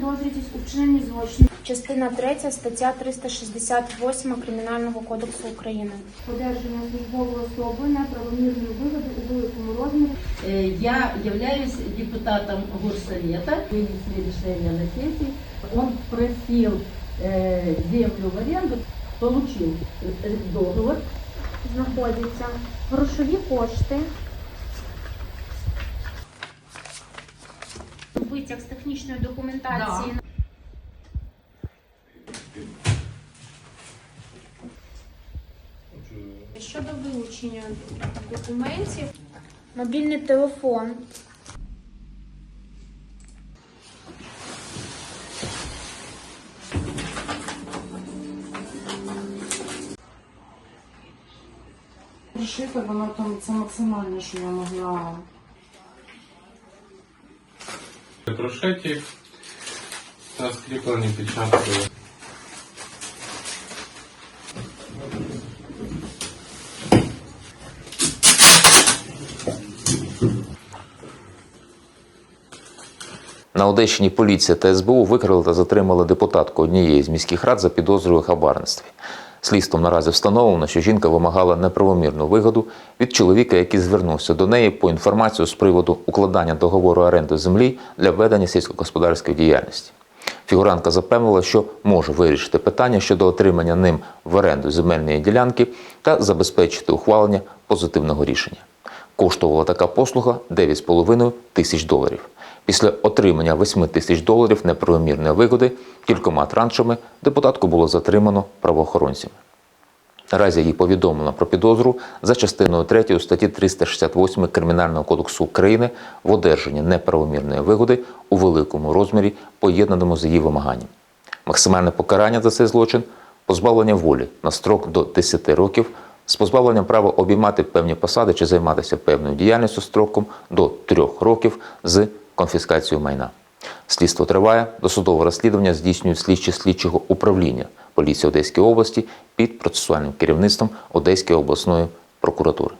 підозрюєтесь у вчиненні злочину. Частина 3 стаття 368 Кримінального кодексу України. Одержання службової особи неправомірної вигоди у великому розмірі. Э, Я являюсь депутатом горсовета, вынесли решение на сессии. Он просил э, землю в аренду, получил э, договор. Знаходяться грошові кошти. Витяг з технічної документації. Щодо вилучення документів, мобільний телефон. Пришити, воно там це максимальне, що я могла. Прошиті та скріплені печаткою. На Одещині поліція та СБУ викрили та затримали депутатку однієї з міських рад за підозрою хабарництві. Слідством наразі встановлено, що жінка вимагала неправомірну вигоду від чоловіка, який звернувся до неї по інформацію з приводу укладання договору оренди землі для ведення сільськогосподарської діяльності. Фігурантка запевнила, що може вирішити питання щодо отримання ним в оренду земельної ділянки та забезпечити ухвалення позитивного рішення. Коштувала така послуга 9,5 тисяч доларів. Після отримання 8 тисяч доларів неправомірної вигоди кількома траншами депутатку було затримано правоохоронцями. Наразі їй повідомлено про підозру за частиною 3 статті 368 Кримінального кодексу України в одержанні неправомірної вигоди у великому розмірі, поєднаному з її вимаганням. Максимальне покарання за цей злочин позбавлення волі на строк до 10 років з позбавленням права обіймати певні посади чи займатися певною діяльністю строком до 3 років з конфіскацією майна. Слідство триває, досудове розслідування здійснюють слідчі слідчого управління поліції Одеської області під процесуальним керівництвом Одеської обласної прокуратури.